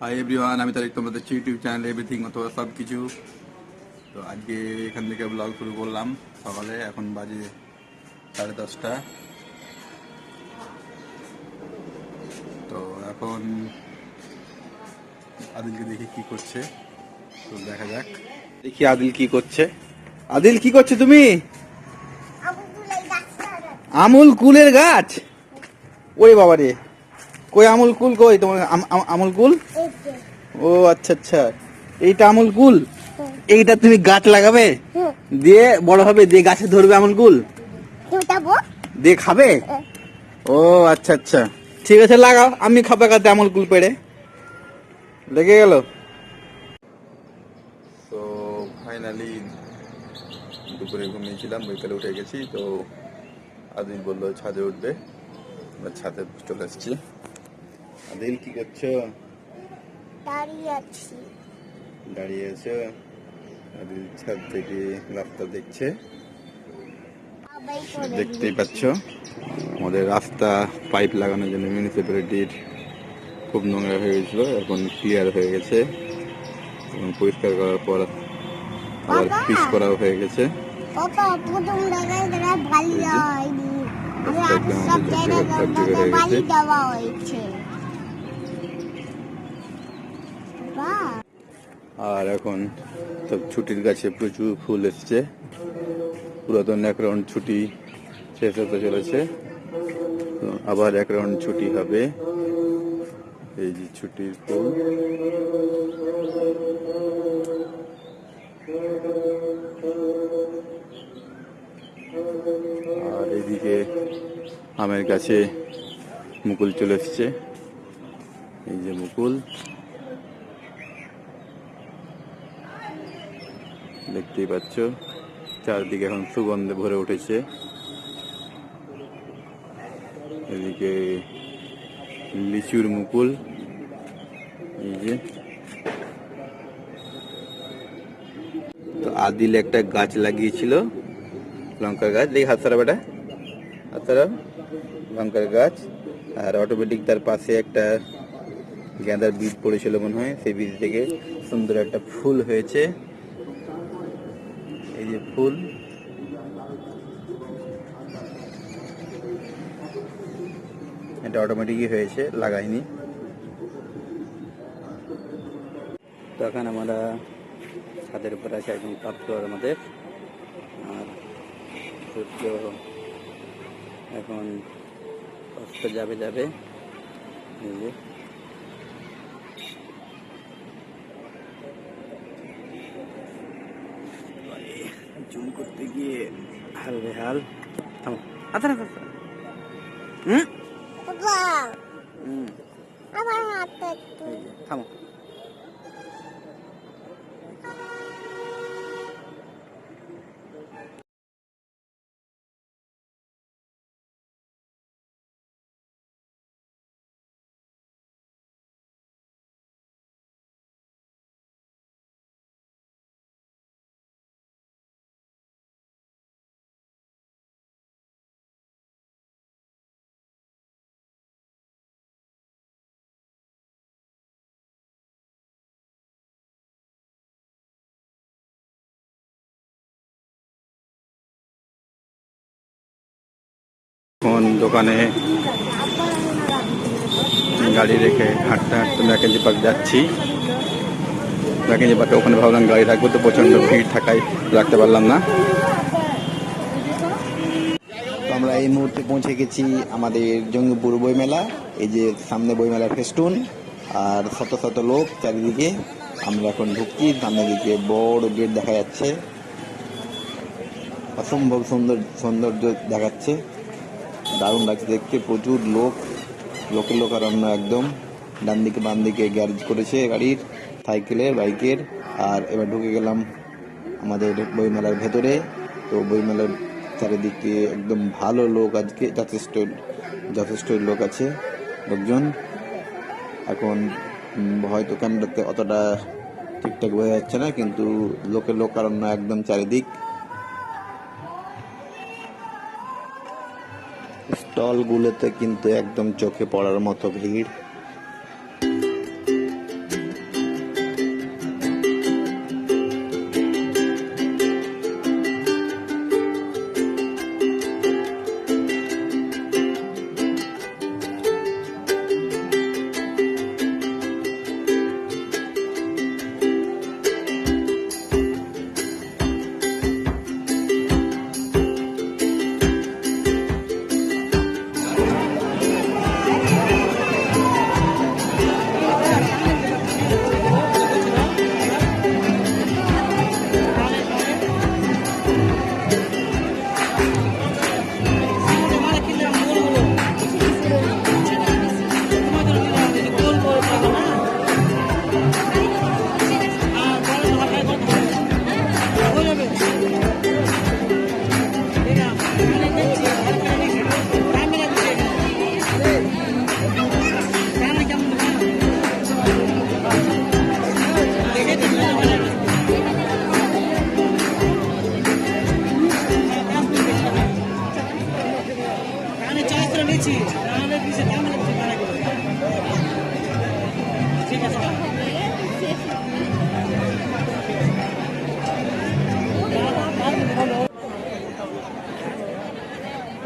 Hi everyone আমি তারিক তোমাদের YouTube channel everything অথবা সব কিছু তো আজকে এখান থেকে ব্লগ শুরু করলাম সকালে এখন বাজে সাড়ে দশটা। তো এখন আদিলকে দেখি কি করছে। তো দেখা যাক। দেখি আদিল কি করছে। আদিল কি করছে তুমি? আমুল কুলের গাছ? ওই বাবা রে কই আমুল কুল কই? তোমার আম- আম- আমুল কুল? ও আচ্ছা আচ্ছা। এইটা আমুল কুল? এইটা তুমি গাছ লাগাবে? দিয়ে বড় হবে দিয়ে গাছে ধরবে আমুল কুল? দিয়ে খাবে? ও আচ্ছা আচ্ছা। ঠিক আছে লাগাও। আমি খাবে কাতে আমুল কুল পেড়ে। লেগে গেল। তো ফাইনালি দুপুরে ঘুমিয়েছিলাম বিকালে উঠে গেছি তো আদিল বলল ছাদে উঠবে। আমরা ছাদে চলে এসেছি। আদিল কি করছ? দাঁড়িয়ে আছি। দাঁড়িয়ে আছো? আদিল ছাদ থেকে রাস্তা দেখছে। দেখতেই পাচ্ছ আমাদের রাস্তা পাইপ লাগানোর জন্য মিউনিসিপ্যালিটির খুব নোংরা হয়ে গেছিল এখন ক্লিয়ার হয়ে গেছে এবং পরিষ্কার করার পর আবার! পিস করাও হয়ে গেছে। বাবা প্রথম জায়গায় তারা ভালো হয়নি আমি রাস্তা আর সব আমাদের জায়গায় জায়গায় সব জায়গায় বালি হয়ে গেছে। দেওয়া হয়েছে বাহ আর এখন সব ছুটির গাছে প্রচুর ফুল এসছে। পুরাতন এক রাউন্ড ছুটি শেষ হতে চলেছে। আবার এক রাউন্ড ছুটি হবে। এই যে ছুটির ফুল। আর এদিকে আমের গাছে মুকুল চলে এসছে। এই যে মুকুল। দেখতেই পাচ্ছ। চারদিকে এখন সুগন্ধে ভরে উঠেছে। এদিকে লিচুর মুকুল। এই যে। তো আদিল একটা গাছ লাগিয়েছিল। লঙ্কার গাছ। দেখি হাত সারা বেটা। হাত সারা লঙ্কার গাছ। আর অটোমেটিক তার পাশে একটা গাঁদার বীজ পড়েছিল মনে হয়। সেই বীজ থেকে সুন্দর একটা ফুল হয়েছে। ফুল। এটা অটোমেটিকই হয়েছে, লাগাইনি। তো এখন আমরা ছাদের উপর আছে, একদম তাপতোয়ার আমাদের। আর সূর্য এখন অস্ত যাবে যাবে। এই যে। জুম করতে গিয়ে হাল বেহাল থামো। আচ্ছা না হুম? হুম। থামো। এখন দোকানে গাড়ি রেখে হাঁটতে হাঁটতে ম্যাকেঞ্জি পার্ক যাচ্ছি। ম্যাকেঞ্জি পার্কে ওখানে ভাবলাম গাড়ি রাখব তো প্রচণ্ড ভিড় থাকায় রাখতে পারলাম না। আমরা এই মুহূর্তে পৌঁছে গেছি আমাদের জঙ্গিপুর বইমেলা, এই যে সামনে বইমেলার ফেস্টুন আর শত শত লোক চারিদিকে। আমরা এখন ঢুকছি সামনের দিকে বড় গেট দেখা যাচ্ছে। অসম্ভব সুন্দর সৌন্দর্য দেখাচ্ছে। দারুণ লাগছে দেখতে, প্রচুর লোক, লোকের লোকারণ্য একদম। ডান দিকে বাম দিকে গ্যারেজ করেছে গাড়ির সাইকেলের বাইকের, আর এবার ঢুকে গেলাম আমাদের বইমেলার ভেতরে। তো বইমেলার চারিদিকে একদম ভালো লোক আজকে, যথেষ্ট যথেষ্ট লোক আছে, লোকজন। এখন হয়তো ক্যামেরাতে অতটা ঠিকঠাক বোঝা যাচ্ছে না, কিন্তু লোকের লোকারণ্য একদম চারিদিক। স্টলগুলোতে কিন্তু একদম চোখে পড়ার মতো ভিড়। নিচ্ছি ঠিক আছে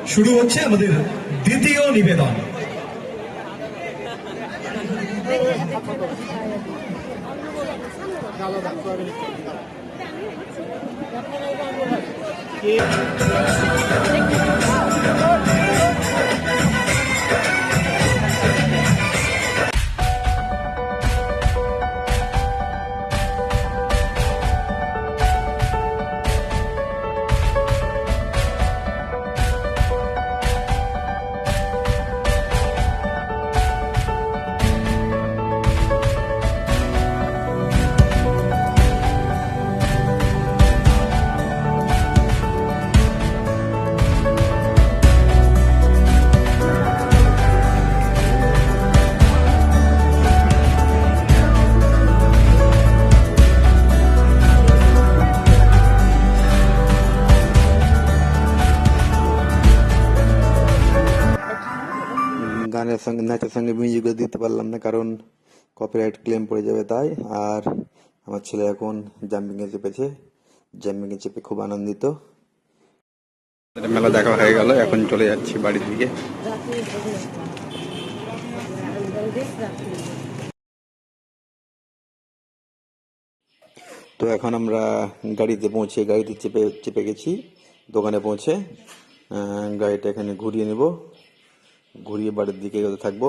শুরু হচ্ছে আমাদের দ্বিতীয় নিবেদন। সঙ্গে নাচের সঙ্গে মিউজিকও দিতে পারলাম না কারণ কপিরাইট ক্লেম পড়ে যাবে তাই। আর আমার ছেলে এখন জাম্পিংয়ে চেপেছে। জাম্পিংয়ে চেপে খুব আনন্দিত। মেলা দেখা হয়ে গেল এখন চলে যাচ্ছি বাড়ির দিকে। তো এখন আমরা গাড়িতে পৌঁছে গাড়িতে চেপে চেপে গেছি দোকানে পৌঁছে। গাড়িটা এখানে ঘুরিয়ে নেব। ঘুরিয়ে বাড়ির দিকে এগোতে থাকব।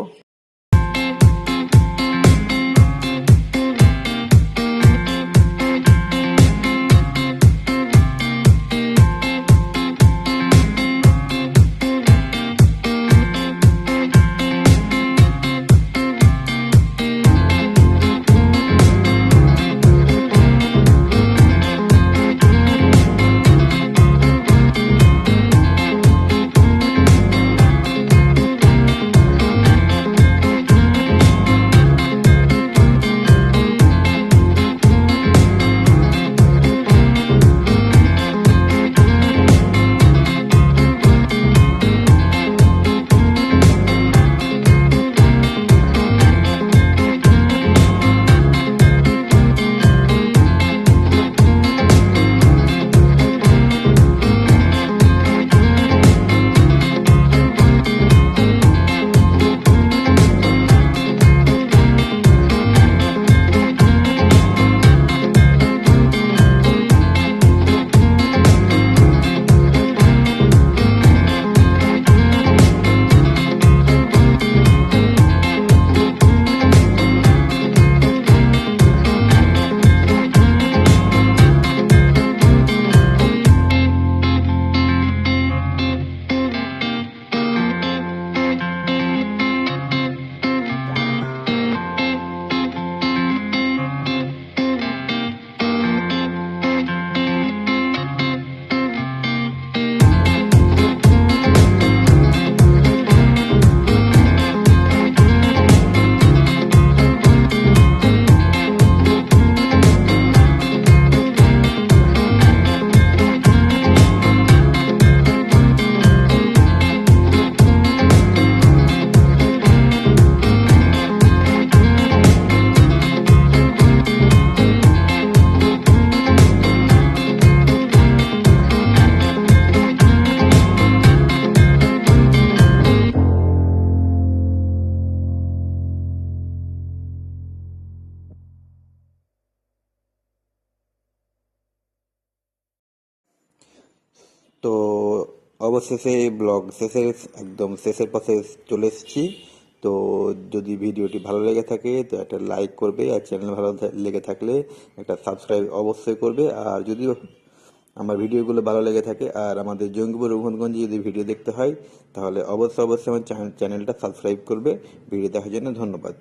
তো অবশেষে ব্লগ শেষের, একদম শেষের পথে চলে এসেছি। তো যদি ভিডিওটি ভালো লেগে থাকে, তো একটা লাইক করবে আর চ্যানেল ভালো লেগে থাকলে একটা সাবস্ক্রাইব অবশ্যই করবে। আর যদিও আমার ভিডিওগুলো ভালো লেগে থাকে আর আমাদের জঙ্গিপুর রঘুনগঞ্জে যদি ভিডিও দেখতে হয়, তাহলে অবশ্যই অবশ্যই আমার চ্যানেলটা সাবস্ক্রাইব করবে। ভিডিও দেখার জন্য ধন্যবাদ।